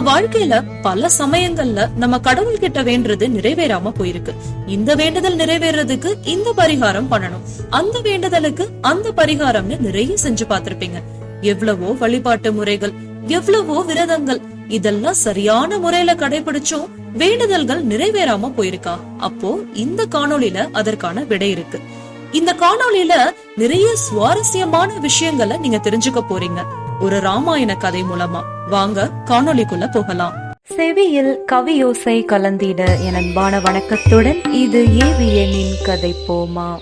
வாழ்க்கையில பல சமயங்கள்ல நம்ம கடவுள் கிட்ட வேண்டுறது நிறைவேறாம போயிருக்கு. இந்த வேண்டுதல் நிறைவேறதுக்கு இந்த பரிகாரம் பண்ணணும். அந்த வேண்டுதலுக்கு அந்த பரிகாரம்னு நிறைய செஞ்சு பார்த்திருப்பீங்க. எவ்வளவோ வழிபாட்டு முறைகள் எவ்வளவோ விரதங்கள் இதெல்லாம் சரியான முறையில கடைபிடிச்சும் வேண்டுதல்கள் நிறைவேறாம போயிருக்கா? அப்போ இந்த காணொளியில அதற்கான விடை இருக்கு. இந்த காணொளியில நிறைய சுவாரஸ்யமான விஷயங்களை நீங்க தெரிஞ்சுக்க போறீங்க. ஒரு ராமாயண கதை மூலமா. வாங்க காணொளிக்குள்ள போகலாம். செவியில் கவியோசை கலந்திட என் அன்பான வணக்கத்துடன் இது ஏவியனின் கதை போமா.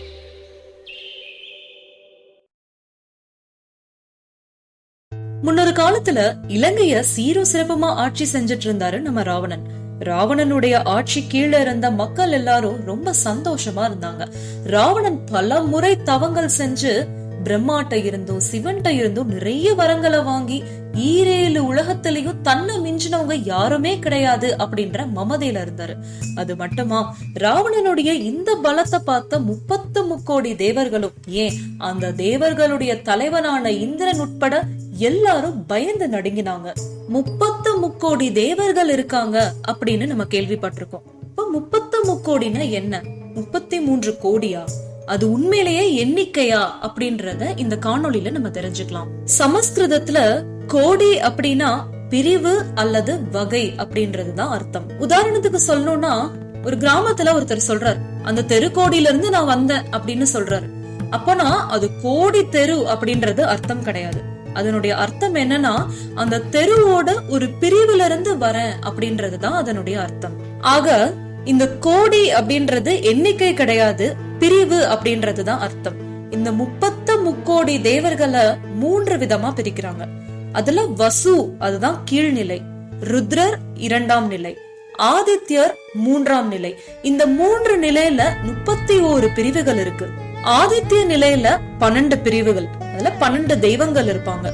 முன்னொரு காலத்துல இலங்கைய சீரும் சிறப்புமா ஆட்சி செஞ்சுட்டு இருந்தாரு நம்ம ராவணன். ராவணனுடைய ஆட்சி கீழே இருந்த மக்கள் எல்லாரும் ரொம்ப சந்தோஷமா இருந்தாங்க. ராவணன் பல முறை தவங்கள் செஞ்சு பிரம்மாட்ட இருந்தும் சிவன்ட்ட இருந்தும் நிறைய வரங்களை வாங்கி ஈரேழு உலகத்திலையும் தன்னை மிஞ்சினவங்க யாருமே கிடையாது அப்படின்ற மமதையில இருந்தாரு. அது மட்டுமா ராவணனுடைய இந்த பலத்தை பார்த்த முப்பத்து முக்கோடி தேவர்களும் ஏன் அந்த தேவர்களுடைய தலைவனான இந்திரன் உட்பட எல்லாரும் பயந்து நடுங்கினாங்க. முப்பத்து முக்கோடி தேவர்கள் இருக்காங்க அப்படின்னு நம்ம கேள்விப்பட்டிருக்கோம். இப்ப முப்பத்து முக்கோடினா என்ன? முப்பத்தி மூன்று கோடியா? அது உண்மையிலேயே எண்ணிக்கையா அப்படின்றத இந்த காணொளியில நம்ம தெரிஞ்சுக்கலாம். சமஸ்கிருதத்துல கோடி அப்படின்னா பிரிவு அல்லது வகை அப்படின்றதுதான் அர்த்தம். உதாரணத்துக்கு சொல்லணும்னா ஒரு கிராமத்துல ஒருத்தர் சொல்றாரு அந்த தெருக்கோடியில இருந்து நான் வந்தேன் அப்படின்னு சொல்றாரு. அப்பனா அது கோடி தெரு அப்படின்றது அர்த்தம் கிடையாது. அதனுடைய அர்த்தம் என்னன்னா அந்த தெருவோட ஒரு பிரிவுல இருந்து வரேன் அப்படின்றதுதான் அதனுடைய அர்த்தம். ஆக இந்த கோடி அப்படின்றது எண்ணிக்கை கிடையாது பிரிவு அப்படின்றதுதான் அர்த்தம். இந்த முப்பத்து முக்கோடி தேவர்களை மூன்று விதமா பிரிக்கிறாங்க. அதுல வசு அதுதான் கீழ்நிலை. ருத்ரர் இரண்டாம் நிலை. ஆதித்யர் மூன்றாம் நிலை. இந்த மூன்று நிலையில முப்பத்தி ஓரு பிரிவுகள் இருக்கு. ஆதித்ய நிலையில பன்னெண்டு பிரிவுகள். அதுல பன்னெண்டு தெய்வங்கள் இருப்பாங்க.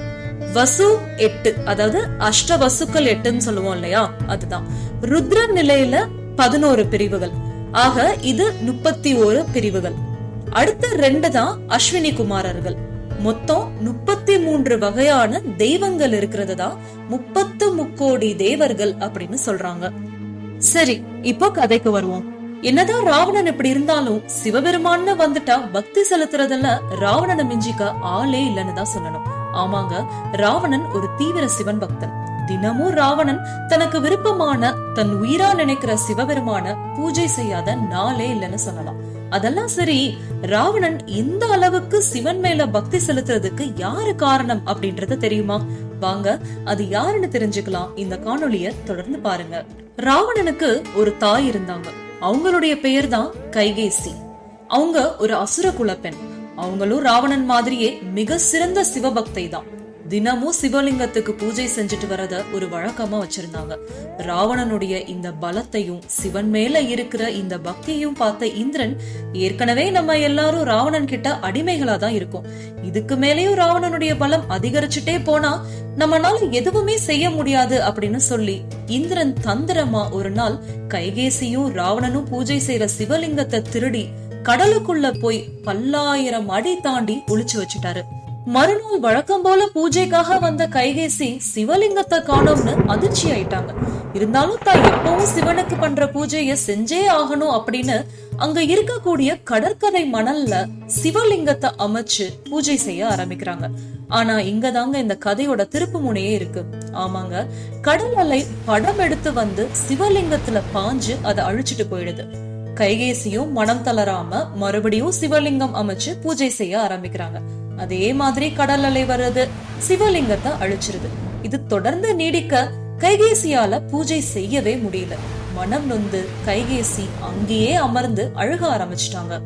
வசு எட்டு. அதாவது அஷ்ட வசுக்கள் எட்டுன்னு சொல்லுவோம் இல்லையா? அதுதான். ருத்ர நிலையில பதினோரு பிரிவுகள். ஆக இது முப்பத்தி ஓரு பிரிவுகள். அடுத்த ரெண்டு தான் அஸ்வினி குமாரர்கள். மொத்தம் முப்பத்தி மூன்று வகையான தெய்வங்கள் இருக்கிறது தான் முப்பத்து முக்கோடி தேவர்கள் அப்படின்னு சொல்றாங்க. சரி இப்போ கதைக்கு வருவோம். என்னதான் ராவணன் இப்படி இருந்தாலும் சிவபெருமான்னு வந்துட்டா பக்தி செலுத்துறதுல ராவணனை மிஞ்சிக்க ஆளே இல்லைன்னு தான் சொல்லணும். ஆமாங்க ராவணன் ஒரு தீவிர சிவன் பக்தன். தினமும் ராவணன் தனக்கு விருப்பமான தன் உயிரா நினைக்கிற சிவபெருமான பூஜை செய்யாத நாளே இல்லைன்னு சொல்லலாம். அதெல்லாம் சரி ராவணன் இந்த அளவுக்கு சிவன் மேல பக்தி செலுத்துறதுக்கு யாரு காரணம் அப்படின்றது தெரியுமா? வாங்க அது யாருன்னு தெரிஞ்சுக்கலாம். இந்த காணொளிய தொடர்ந்து பாருங்க. ராவணனுக்கு ஒரு தாய் இருந்தாங்க. அவங்களுடைய பெயர் தான் கைகேசி. அவங்க ஒரு அசுர குலப்பெண். அவங்களும் ராவணன் மாதிரியே மிக சிறந்த சிவபக்தை தான் தினமும் சிவலிங்கத்துக்கு பூஜை செஞ்சுட்டு வரத ஒரு வழக்கமா வச்சிருந்தாங்க. ராவணனுடைய இந்த பலத்தையும் சிவன் மேல இருக்கிற இந்த பக்தியையும் பார்த்த இந்திரன் ஏற்கனவே நம்ம எல்லாரும் ராவணன் கிட்ட அடிமைகளா தான் இருக்கோம். இதுக்கு மேலேயும் ராவணனுடைய பலம் அதிகரிச்சுட்டே போனா நம்மனால எதுவுமே செய்ய முடியாது அப்படின்னு சொல்லி இந்திரன் தந்திரமா ஒரு நாள் கைகேசியும் ராவணனும் பூஜை செய்யற சிவலிங்கத்தை திருடி கடலுக்குள்ள போய் பல்லாயிரம் அடி தாண்டி ஒளிச்சு வச்சுட்டாரு. மறுநாள் வழக்கம் போல பூஜைக்காக வந்த கைகேசி சிவலிங்கத்தை காணோம்னு அதிர்ச்சி ஆயிட்டாங்க. இருந்தாலும் தான் எப்பவும் சிவனுக்கு பண்ற பூஜைய செஞ்சே ஆகணும் அப்படின்னு அங்க இருக்கக்கூடிய கடற்கரை மணல்ல சிவலிங்கத்தை அமைச்சு பூஜை செய்ய ஆரம்பிக்கிறாங்க. ஆனா இங்க தாங்க இந்த கதையோட திருப்பு முனையே இருக்கு. ஆமாங்க கடல் அலை படம் எடுத்து வந்து சிவலிங்கத்துல பாஞ்சு அதை அழிச்சிட்டு போயிடுது. கைகேசியும் மனம் தளராம மறுபடியும் சிவலிங்கம் அமைச்சு பூஜை செய்ய ஆரம்பிக்கிறாங்க. அதே மாதிரி கடல் அலை வர்றது சிவலிங்கத்தை அழிச்சிருது. இது தொடர்ந்து நீடிக்க கைகேசியால பூஜை செய்யவே முடியல. மனம் நொந்து கைகேசி அங்கேயே அமர்ந்து அழுக ஆரம்பிச்சிட்டாங்க.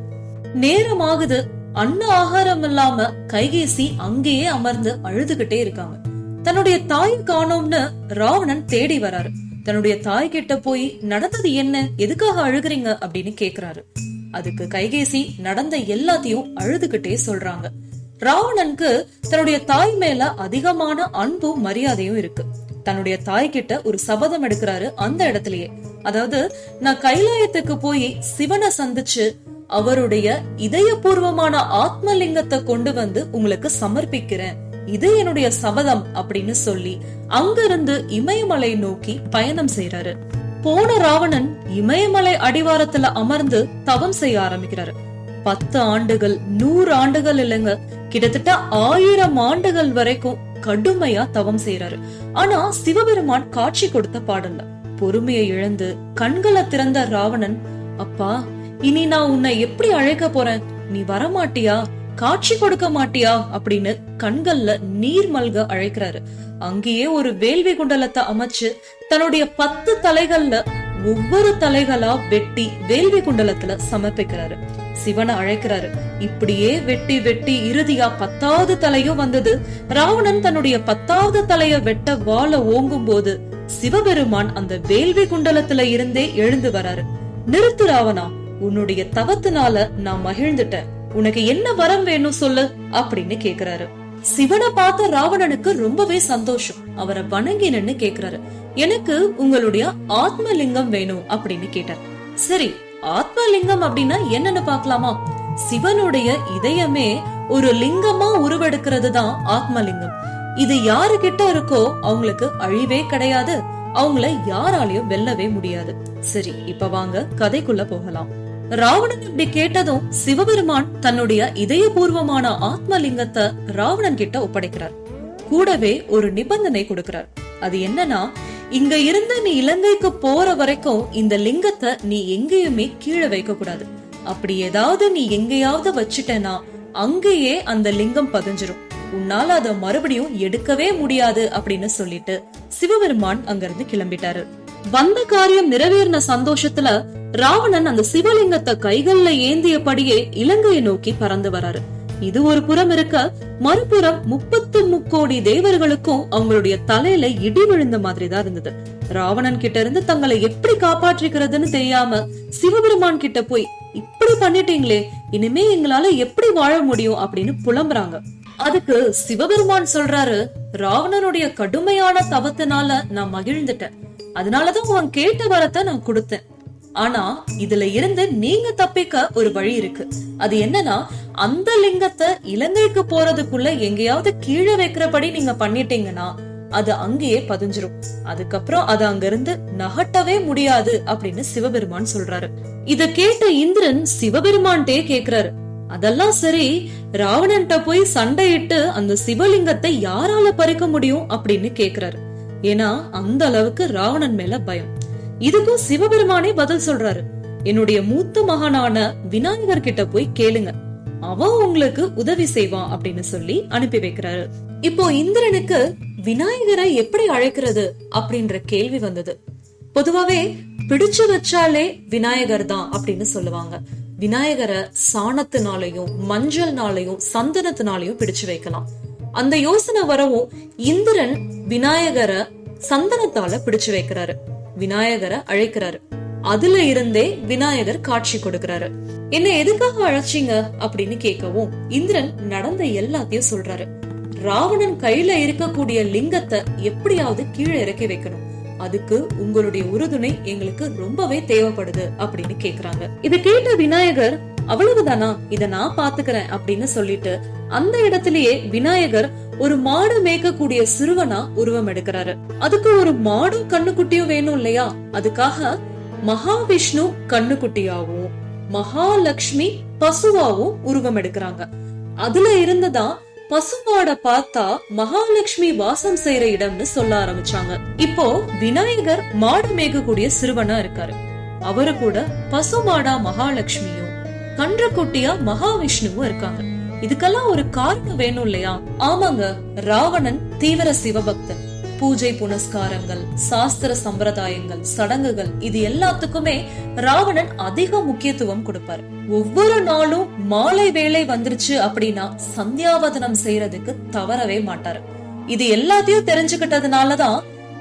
நேரம் ஆகுது அன்ன ஆகாரம் இல்லாம கைகேசி அங்கேயே அமர்ந்து அழுதுகிட்டே இருக்காங்க. தன்னுடைய தாய் காணோம்னு ராவணன் தேடி வராரு. தன்னுடைய தாய் கிட்ட போய் நடந்தது என்ன? எதுக்காக அழுகுறீங்க? அப்படின்னு கேக்குறாரு. அதுக்கு கைகேசி நடந்த எல்லாத்தையும் அழுதுகிட்டே சொல்றாங்க. ராவணனுக்கு தன்னுடைய தாய் மேல அதிகமான அன்பும் மரியாதையும் இருக்கு. தன்னுடைய தாய் கிட்ட ஒரு சபதம் எடுக்கிறாரு அந்த இடத்துலயே. அதாவது நான் கைலாயத்துக்கு போய் சிவனை சந்திச்சு அவருடைய இதயபூர்வமான ஆத்மலிங்கத்தை கொண்டு வந்து உங்களுக்கு சமர்ப்பிக்கிறேன். இது என்னுடைய சபதம் அப்படின்னு சொல்லி அங்கிருந்து இமயமலை நோக்கி பயணம் செய்யறாரு போன ராவணன் இமயமலை அடிவாரத்துல அமர்ந்து தவம் செய்ய ஆரம்பிக்கிறாரு. பத்து ஆண்டுகள் நூறு ஆண்டுகள் இல்லைங்க. கிட்டத்தட்ட ஆயிரம் ஆண்டுகள் வரைக்கும் கடுமையா தவம் செய்யறாரு ஆனா சிவபெருமான் காட்சி கொடுத்த பாடல்ல பொறுமையை இழந்து கண்களை திறந்த ராவணன் அப்பா இனி நான் உன்னை எப்படி அழைக்க போறேன்? நீ வரமாட்டியா? காட்சி கொடுக்க மாட்டியா? அப்படின்னு கண்கள்ல நீர் மல்க அழைக்கிறாரு. அங்கேயே ஒரு வேள்வி குண்டலத்தை அமைச்சு தன்னுடைய பத்து தலைகள்ல ஒவ்வொரு தலைகளா வெட்டி வேள்வி குண்டலத்துல சமர்ப்பிக்கிறாரு. சிவனை அழைக்கிறாரு. இப்படியே வெட்டி வெட்டி இறுதியா பத்தாவது தலையும் வந்தது. ராவணன் தன்னுடைய பத்தாவது தலைய வெட்ட வாழ ஓங்கும் போது சிவபெருமான் அந்த வேள்வி குண்டலத்துல இருந்தே எழுந்து வராரு. நிறுத்து ராவணா உன்னுடைய தவத்தினால நான் மகிழ்ந்துட்டேன். உனக்கு என்ன வரம் வேணும் சொல்லு அப்படின்னு கேக்குறாரு. சிவனை பார்த்த ராவணனுக்கு ரொம்பவே சந்தோஷம். அவரை வணங்கி நின்னு கேக்குறாரு. எனக்கு உங்களுடைய ஆத்மலிங்கம் வேணும் அப்படின்னு கேட்டார். சரி ஆத்மலிங்கம் அப்படின்னா என்னன்னு பார்க்கலாமா? சிவனுடைய இதயமே ஒரு லிங்கமா உருவெடுக்கிறது தான் ஆத்மலிங்கம். இது யாரு கிட்ட இருக்கோ அவங்களுக்கு அழிவே கிடையாது. அவங்கள யாராலையும் வெல்லவே முடியாது. சரி இப்ப வாங்க கதைக்குள்ள போகலாம். ராவணன் இப்படி கேட்டதும் சிவபெருமான் தன்னுடைய இதயபூர்வமான ஆத்மலிங்கத்தை ராவணன் கிட்ட ஒப்படைக்கிறார். கூடவே ஒரு நிபந்தனை கொடுக்கிறார். அது என்னன்னா இங்க இருந்து நீ இலங்கைக்கு போற வரைக்கும் இந்த லிங்கத்தை நீ எங்கேயுமே கீழே வைக்க கூடாது அப்படி ஏதாவது நீ எங்கேயாவது வச்சுட்டனா அங்கேயே அந்த லிங்கம் பதிஞ்சிரும். உன்னால அத மறுபடியும் எடுக்கவே முடியாது அப்படின்னு சொல்லிட்டு சிவபெருமான் அங்கிருந்து கிளம்பிட்டாரு. வந்த காரியம் நிறைவேறின சந்தோஷத்துல ராவணன் அந்த சிவலிங்கத்தை கைகள்ல ஏந்தியபடியே இலங்கையை நோக்கி பறந்து வராரு. இது ஒரு புறம் இருக்க மறுபுறம் முப்பத்து முக்கோடி தேவர்களுக்கும் அவங்களுடைய தலையில இடி விழுந்த மாதிரி தான் இருந்தது. ராவணன் கிட்ட இருந்து தங்களை எப்படி காப்பாற்றிக்கிறதுன்னு தெரியாம சிவபெருமான் கிட்ட போய் இப்படி பண்ணிட்டீங்களே இனிமே எங்களால எப்படி வாழ முடியும்? அப்படின்னு புலம்புறாங்க. அதுக்கு சிவபெருமான் சொல்றாரு ராவணனுடைய கடுமையான தவத்தினால நான் மகிழ்ந்துட்டேன். அதனாலதான் உன் கேட்ட வரத்தை நான் கொடுத்தேன். ஆனா இதுல இருந்து நீங்க தப்பிக்க ஒரு வழி இருக்கு. அது என்னன்னா அந்த லிங்கத்தை இலங்கைக்கு போறதுக்குள்ள எங்கேயாவது கீழே வைக்கிறபடி நீங்க பண்ணிட்டீங்கன்னா அது அங்கேயே பதிஞ்சிரும். அதுக்கப்புறம் அது அங்கிருந்து நகட்டவே முடியாது அப்படின்னு சிவபெருமான் சொல்றாரு. இத கேட்ட இந்திரன் சிவபெருமான்ட்டே கேக்குறாரு. அதெல்லாம் சரி ராவணன்ட்ட போய் சண்டையிட்டு அந்த சிவலிங்கத்தை யாரால பறிக்க முடியும் அப்படின்னு கேக்குறாரு. ஏன்னா அந்த அளவுக்கு ராவணன் மேல பயம். இதுக்கும் சிவபெருமானே பதில் சொல்றாரு. என்னுடைய மூத்த மகனான விநாயகர் கிட்ட போய் கேளுங்க. அவன் உங்களுக்கு உதவி செய்வான் அப்படின்னு சொல்லி அனுப்பி வைக்கிறாரு. இப்போ இந்திரனுக்கு விநாயகரை எப்படி அழைக்கிறது அப்படின்ற கேள்வி வந்தது. பொதுவாவே பிடிச்சு வச்சாலே விநாயகர் தான் அப்படின்னு சொல்லுவாங்க. விநாயகரை சாணத்தினாலையும் மஞ்சள்னாலையும் சந்தனத்தினாலையும் பிடிச்சு வைக்கலாம். அந்த யோசனை வரவும் இந்திரன் விநாயகரை சந்தனத்தால பிடிச்சு வைக்கிறாரு. விநாயகரை அழைக்கிறாரு. அதுல இருந்தே விநாயகர் காட்சி கொடுக்கிறாரு. என்ன எதுக்காக அழைச்சீங்க? அப்படின்னு கேட்கவும் இந்திரன் நடந்த எல்லாத்தையும் சொல்றாரு. ராவணன் கையில இருக்கக்கூடிய லிங்கத்தை எப்படியாவது கீழே இறக்கி வைக்கணும். அதுக்கு உங்களுடைய உறுதுணை எங்களுக்கு ரொம்பவே தேவைப்படுது அப்படின்னு கேக்குறாங்க. இத கேட்ட விநாயகர் அவ்வளவுதானா? இத நான் பாத்துக்கிறேன் அப்படின்னு சொல்லிட்டு அந்த இடத்திலேயே விநாயகர் ஒரு மாடு மேய்க்கக்கூடிய சிறுவனா உருவம் எடுக்கிறாரு. அதுக்கு ஒரு மாடும் கண்ணுக்குட்டியும் வேணும் இல்லையா? அதுக்காக மகாவிஷ்ணு கண்ணுக்குட்டியாவும் மகாலட்சுமி பசுவாவும் உருவம் எடுக்கிறாங்க. அதுல இருந்துதான் பசுமாட பார்த்தா மகாலட்சுமி வாசம் செய்யற இடம்னு சொல்ல ஆரம்பிச்சாங்க. இப்போ விநாயகர் மாடு மேய்க்கக்கூடிய சிறுவனா இருக்காரு. அவரு கூட பசுமாடா மகாலட்சுமியும் கன்றுக்குட்டியா மகாவிஷ்ணுவும் இருக்காங்க. இதுக்கெல்லாம் ஒரு காரணம் வேணும் இல்லையா? ஆமாங்க ராவணன் தீவிர சிவபக்தன். பூஜை புனஸ்காரங்கள் சாஸ்திர சம்பிரதாயங்கள் சடங்குகள் இது எல்லாத்துக்குமே ராவணன் அதிக முக்கியத்துவம் கொடுப்பார். ஒவ்வொரு நாளும் மாலை வேலை வந்துருச்சு அப்படின்னா சந்தியாவதனம் செய்யறதுக்கு தவறவே மாட்டாரு. இது எல்லாத்தையும் தெரிஞ்சுக்கிட்டதுனாலதான்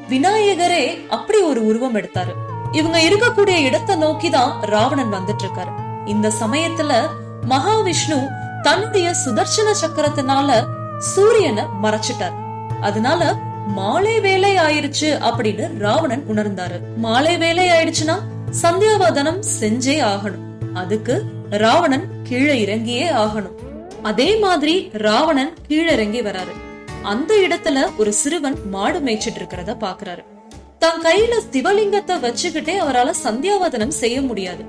விநாயகரே அப்படி ஒரு உருவம் எடுத்தாரு. இவங்க இருக்கக்கூடிய இடத்தை நோக்கிதான் ராவணன் வந்துட்டு இருக்காரு இந்த சமயத்துல மகாவிஷ்ணு தன்னுடைய சுதர்சன சக்கரத்தினால சூரியனை மறைச்சிட்டார். அதனால மாலை வேலை ஆயிருச்சு அப்படின்னு ராவணன் உணர்ந்தாரு. மாலை வேலை ஆயிடுச்சுன்னா சந்தியாவதனம் செஞ்சே ஆகணும். அதுக்கு ராவணன் கீழே இறங்கியே ஆகணும். அதே மாதிரி ராவணன் கீழே இறங்கி வராரு. அந்த இடத்துல ஒரு சிறுவன் மாடு மேய்ச்சிட்டு இருக்கிறத பாக்குறாரு. தன் கையில சிவலிங்கத்தை வச்சுக்கிட்டே அவரால சந்தியாவதனம் செய்ய முடியாது.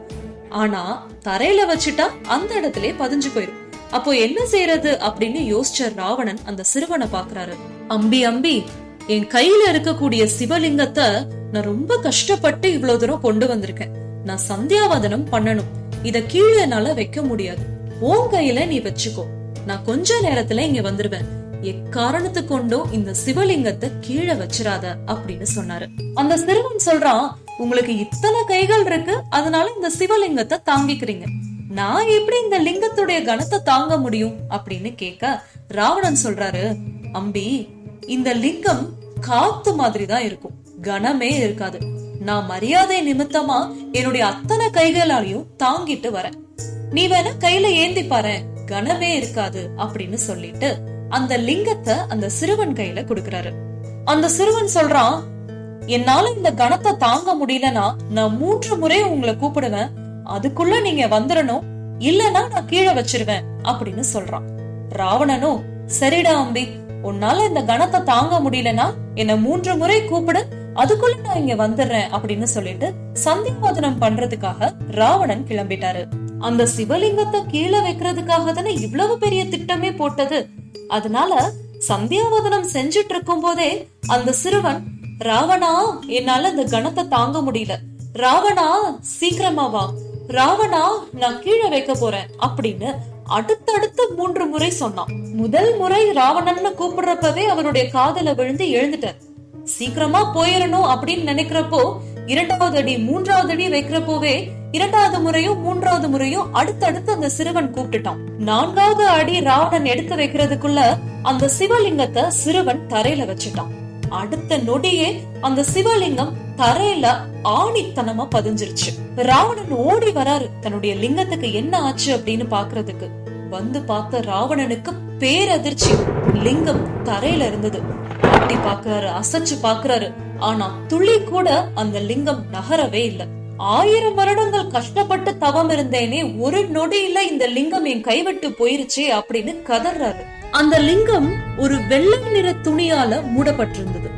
ஆனா தரையில வச்சுட்டா அந்த இடத்துல பதிஞ்சு போயிரும். அப்போ என்ன செய்யறது அப்படின்னு யோசிச்ச ராவணன் அந்த சிறுவனை பாக்குறாரு. அம்பி அம்பி என் கையில இருக்கக்கூடிய சிவலிங்கத்தை நான் ரொம்ப கஷ்டப்பட்டு இவ்வளவு தூரம் கொண்டு வந்திருக்கேன். நான் சந்தியாவதனம் பண்ணணும். இத கீழே என்னால வைக்க முடியாது. உன் கையில நீ வச்சுக்கோ. நான் கொஞ்ச நேரத்துல இங்க வந்துருவேன். எக்காரணத்து கொண்டும் இந்த சிவலிங்கத்தை கீழே வச்சிராத அப்படின்னு சொன்னாரு. அந்த சிறுவன் சொல்றான் உங்களுக்கு இத்தனை கைகள் இருக்கு. அதனால இந்த சிவலிங்கத்தை தாங்கிக்கிறீங்க. நான் எப்படி இந்த லிங்கத்துடைய கணத்தை தாங்க முடியும்? அப்படின்னு கேட்க ராவணன் சொல்றாரு அம்பி இந்த லிங்கம் காத்து மாதிரி தான் இருக்கும். கனமே இருக்காது. நான் மரியாதை நிமித்தமா என்னுடைய அத்தனை கைகளாலையும் தாங்கிட்டு வரேன். நீ வேணா கையில ஏந்தி பாரு கனமே இருக்காது அப்படின்னு சொல்லிட்டு அந்த லிங்கத்தை அந்த சிறுவன் கையில குடுக்கறாரு. அந்த சிறுவன் சொல்றான் என்னால இந்த கணத்தை தாங்க முடியலனா நான் மூன்று முறை உங்களை கூப்பிடுவேன். அதுக்குள்ள நீங்க வந்துடணும் இல்லனா நான் கீழே வச்சிருவேன். அப்படின்னு சொல்றான். ராவணனும் சரிடா அம்பி உன்னால இந்த கணத்தை தாங்க முடியலனா என்ன மூன்று முறை கூப்பிடு அதுக்குள்ள நான் இங்க வந்துடுறேன் அப்படின்னு சொல்லிட்டு சந்தியாவதனம் பண்றதுக்காக ராவணன் கிளம்பிட்டாரு. அந்த சிவலிங்கத்தை கீழே வைக்கிறதுக்காக தானே இவ்வளவு பெரிய திட்டமே போட்டது. அதனால சந்தியாவதனம் செஞ்சுட்டு இருக்கும் போதே அந்த சிறுவன் ராவணா என்னால இந்த கணத்தை தாங்க முடியல. ராவணா சீக்கிரமா வா. ராவணா நான் கீழே வைக்க போறேன் அப்படின்னு அடுத்தடுத்து மூன்று முறை சொன்னான். முதல் முறை ராவணன்னு கூப்பிடுறப்பவே அவனுடைய காதல விழுந்து எழுந்துட்டார் சீக்கிரமா போயிடணும் அப்படின்னு நினைக்கிறப்போ இரண்டாவது அடி மூன்றாவது அடி வைக்கிறப்போவே இரண்டாவது முறையும் மூன்றாவது முறையும் அடுத்தடுத்து அந்த சிறுவன் கூப்பிட்டுட்டான். நான்காவது அடி ராவணன் எடுத்து வைக்கிறதுக்குள்ள அந்த சிவலிங்கத்தை சிறுவன் தரையில வச்சுட்டான். அடுத்த நொடியே அந்த சிவலிங்கம் தரையில ஆணித்தனமா பதிஞ்சிருச்சு. ராவணன் ஓடி வராரு. தன்னுடைய லிங்கத்துக்கு என்ன ஆச்சு அப்படின்னு பாக்குறதுக்கு. வந்து பார்த்த ராவணனுக்கு பேரதிர்ச்சி. லிங்கம் தரையில இருந்தது. தட்டி பாக்குறாரு அசைச்சு பாக்குறாரு. ஆனா துளி கூட அந்த லிங்கம் நகரவே இல்ல. ஆயிரம் வருடங்கள் கஷ்டப்பட்டு தவம் இருந்தேனே ஒரு நொடியில இந்த லிங்கம் என் கைவிட்டு போயிருச்சே அப்படின்னு கதறாரு. அந்த லிங்கம் ஒரு வெள்ளை நிற துணியால மூடப்பட்டிருந்தது.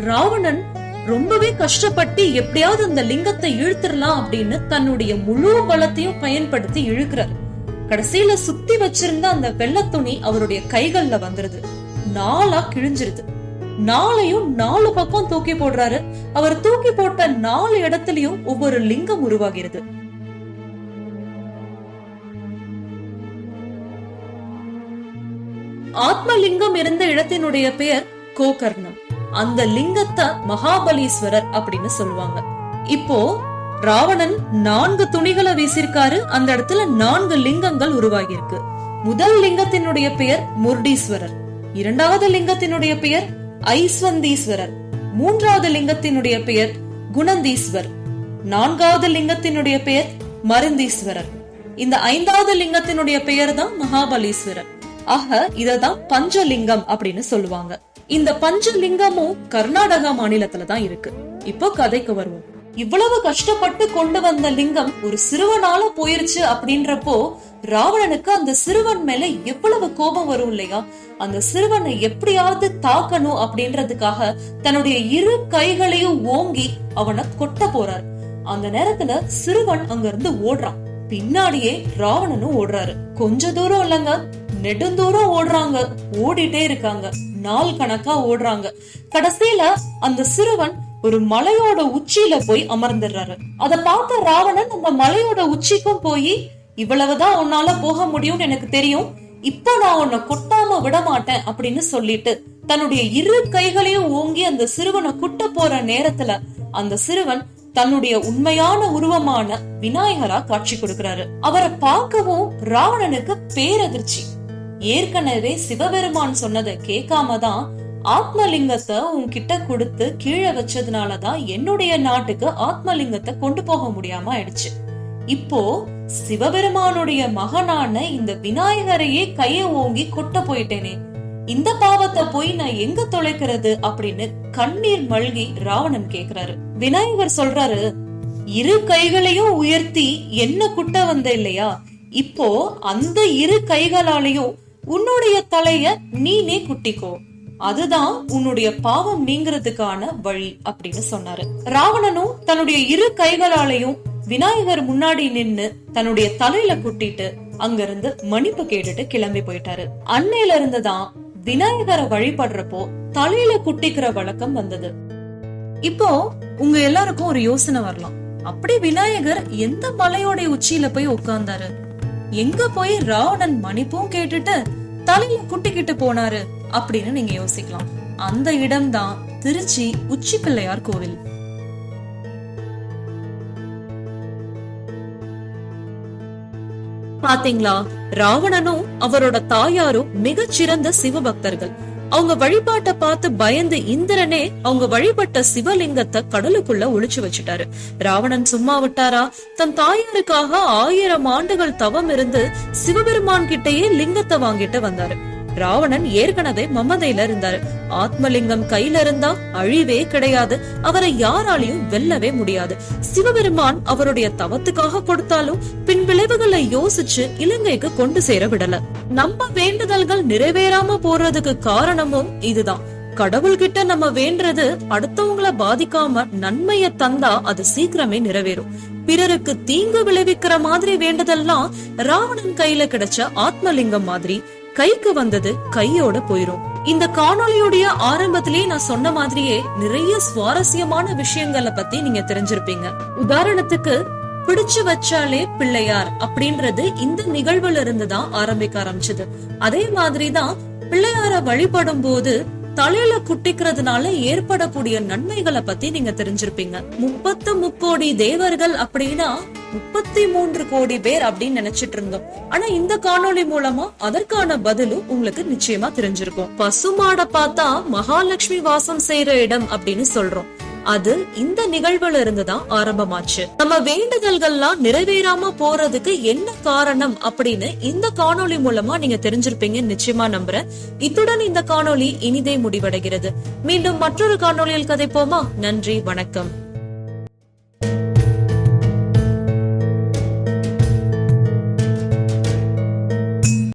ராவணன் ரொம்பவே கஷ்டப்பட்டு எப்படியாவது அந்த லிங்கத்தை இழுத்துடலாம் அப்படின்னு தன்னுடைய முழு பலத்தையும் பயன்படுத்தி இழுக்கிறார். கடைசியில சுத்தி வச்சிருந்த அந்த வெள்ள துணி அவருடைய கைகள்ல வந்துருது. நாளா கிழிஞ்சிருது. நாளையும் நாலு பக்கம் தூக்கி போடுறாரு. அவர் தூக்கி போட்ட நாலு இடத்துலயும் ஒவ்வொரு லிங்கம் உருவாகிறது. ஆத்மலிங்கம் இருந்த இடத்தினுடைய பெயர் கோகர்ணம். அந்த லிங்கத்தை மகாபலீஸ்வரர் அப்படின்னு சொல்லுவாங்க. இப்போ ராவணன் நான்கு துணிகளை வீசிருக்காரு அந்த இடத்துல நான்கு லிங்கங்கள் உருவாகி இருக்கு முதல் லிங்கத்தினுடைய பெயர் முர்டீஸ்வரர். இரண்டாவது லிங்கத்தினுடைய பெயர் ஐஸ்வந்தீஸ்வரர். மூன்றாவது லிங்கத்தினுடைய பெயர் குணந்தீஸ்வர். நான்காவது லிங்கத்தினுடைய பெயர் மருந்தீஸ்வரர். இந்த ஐந்தாவது லிங்கத்தினுடைய பெயர் தான் மகாபலீஸ்வரர். ஆக இததான் பஞ்சலிங்கம் அப்படின்னு சொல்லுவாங்க. இந்த பஞ்சலிங்கமும் கர்நாடகா மாநிலத்துல தான் இருக்கு. இப்போ கதைக்கு வருவோம். இவ்வளவு கஷ்டப்பட்டு கொண்டு வந்த லிங்கம் ஒரு சிறுவனால போயிருச்சு அப்படின்றப்போ ராவணனுக்கு அந்த சிறுவன் மேல எவ்வளவு கோபம் வரும் இல்லையா? அந்த சிறுவனை எப்படியாவது தாக்கணும் அப்படின்றதுக்காக தன்னுடைய இரு கைகளையும் ஓங்கி அவனை கொட்ட போறார். அந்த நேரத்துல சிறுவன் அங்க இருந்து ஓடுறான். பின்னாடியே ராவணனும் ஓடுறாரு. கொஞ்ச தூரம் இல்லங்க நெடுந்தூரம் ஓடுறாங்க. ஓடிட்டே இருக்காங்க. நாள் கணக்கா ஓடுறாங்க. கடைசியில அந்த சிறுவன் ஒரு மலையோட உச்சியில போய் அமர்ந்துடுறாரு. அத பார்த்த ராவணன் அந்த மலையோட உச்சிக்கும் போய் இவ்வளவுதான் உன்னால போக முடியும்னு எனக்கு தெரியும். இப்போ நான் உன்னை கொட்டாம விட மாட்டேன் அப்படின்னு சொல்லிட்டு தன்னுடைய இரு கைகளையும் ஓங்கி அந்த சிறுவனை குட்ட போற நேரத்துல அந்த சிறுவன் தன்னுடைய உண்மையான உருவமான விநாயகரா காட்சி கொடுக்கிறாரு. அவரை பார்க்கவும் ராவணனுக்கு பேரதிர்ச்சி. ஏற்கனவே சிவபெருமான் சொன்னதை கேட்காம தான் ஆத்மலிங்கத்தை உன்கிட்ட கொடுத்து கீழே வச்சதுனாலதான் என்னுடைய நாட்டுக்கு ஆத்மலிங்கத்தை கொண்டு போக முடியாம ஆயிடுச்சு. இப்போ சிவபெருமானுடைய மகனான இந்த விநாயகரையே கைய ஓங்கி கொட்ட போயிட்டேனே. இந்த பாவத்தை போய் நான் எங்க தொலைக்கிறது அப்படின்னு கண்ணீர் மல்கி ராவணன் கேக்குறாரு. விநாயகர் சொல்றாரு இரு கைகளையும் உயர்த்தி என்ன குட்ட வந்த இல்லையா? இப்போ அந்த இரு கைகளாலையும் உன்னுடைய தலைய நீனே குட்டிக்கோ. அதுதான் உன்னுடைய பாவம் நீங்கிறதுக்கான வழி அப்படின்னு சொன்னாரு. ராவணனும் தன்னுடைய இரு கைகளாலையும் விநாயகர் முன்னாடி நின்னு தன்னுடைய தலையில குட்டிட்டு அங்கிருந்து மன்னிப்பு கேட்டுட்டு கிளம்பி போயிட்டாரு. அன்னையில இருந்துதான் விநாயகரை வழிபடுறப்போ தலையில குட்டிக்கிற வழக்கம் வந்தது. இப்போ உங்க எல்லாருக்கும் ஒரு யோசனை வரலாம். அப்படி விநாயகர் எந்த மலையோட உச்சியில போய் உட்கார்ந்தாரு? எங்க போய் ராவணன் மன்னிப்பும் கேட்டுட்டு தலையில குட்டிக்கிட்டு போனாரு அப்படின்னு நீங்க யோசிக்கலாம். அந்த இடம்தான் திருச்சி உச்சி பிள்ளையார் கோவில். பாத்தீங்களா? ராவணனும் அவரோட தாயாரும் மிகச்சிறந்த சிவபக்தர்கள். அவங்க வழிபாட்டை பார்த்து பயந்து இந்திரனே அவங்க வழிபட்ட சிவலிங்கத்தை கடலுக்குள்ள ஒளிச்சு வச்சுட்டாரு. ராவணன் சும்மா விட்டாரா? தன் தாயாருக்காக ஆயிரம் ஆண்டுகள் தவம் இருந்து சிவபெருமான் கிட்டேயே லிங்கத்தை வாங்கிட்டு வந்தாரு. ராவணன் ஏற்கனவே மமதையில இருந்தாரு. ஆத்மலிங்கம் கையில இருந்தா அழிவே கிடையாது. அவரை யாராலையும் வெல்லவே முடியாது. சிவபெருமான் அவருடைய தவத்துக்காக கொடுத்தாலும் பின் விளைவுகளை யோசிச்சு இலங்கைக்கு கொண்டு சேர விடல. நம்ம வேண்டுதல்கள் நிறைவேறாம போறதுக்கு காரணமும் இதுதான். கடவுள்கிட்ட நம்ம வேண்டது அடுத்தவங்கள பாதிக்காம நன்மைய தந்தா அது சீக்கிரமே நிறைவேறும். பிறருக்கு தீங்கு விளைவிக்கிற மாதிரி வேண்டதெல்லாம் ராவணன் கையில கிடைச்ச ஆத்மலிங்கம் மாதிரி. கைக்கு வந்தது கையோட போயிரும். இந்த காணொளியுடைய ஆரம்பத்திலேயே நான் சொன்ன மாதிரியே நிறைய சுவாரஸ்யமான விஷயங்களை பத்தி நீங்க தெரிஞ்சிருப்பீங்க. உதாரணத்துக்கு பிடிச்சு வச்சாலே பிள்ளையார் அப்படின்றது இந்த நிகழ்வுல இருந்து தான் ஆரம்பிக்க ஆரம்பிச்சது. அதே மாதிரிதான் பிள்ளையார வழிபடும் போது தலையில குட்டிக்கிறதுனால ஏற்படக்கூடிய நன்மைகளை பத்தி நீங்க தெரிஞ்சிருப்பீங்க. முப்பத்து முக்கோடி தேவர்கள் அப்படின்னா முப்பத்தி மூன்று கோடி பேர் அப்படின்னு நினைச்சிட்டு இருந்தோம். ஆனா இந்த காணொளி மூலமா அதற்கான பதிலும் உங்களுக்கு நிச்சயமா தெரிஞ்சிருக்கும். பசுமாட பார்த்தா மகாலட்சுமி வாசம் செய்யற இடம் அப்படின்னு சொல்றோம். அது இந்த நிகழ்வுல இருந்துதான் ஆரம்பமாச்சு. நம்ம வேண்டுதல்கள்லாம் நிறைவேறாம போறதுக்கு என்ன காரணம் அப்படின்னு இந்த காணொளி மூலமா நீங்க தெரிஞ்சிருப்பீங்கன்னு நிச்சயமா நம்புறேன். இத்துடன் இந்த காணொளி இனிதே முடிவடைகிறது. மீண்டும் மற்றொரு காணொளியில் கதைப்போமா? நன்றி வணக்கம்.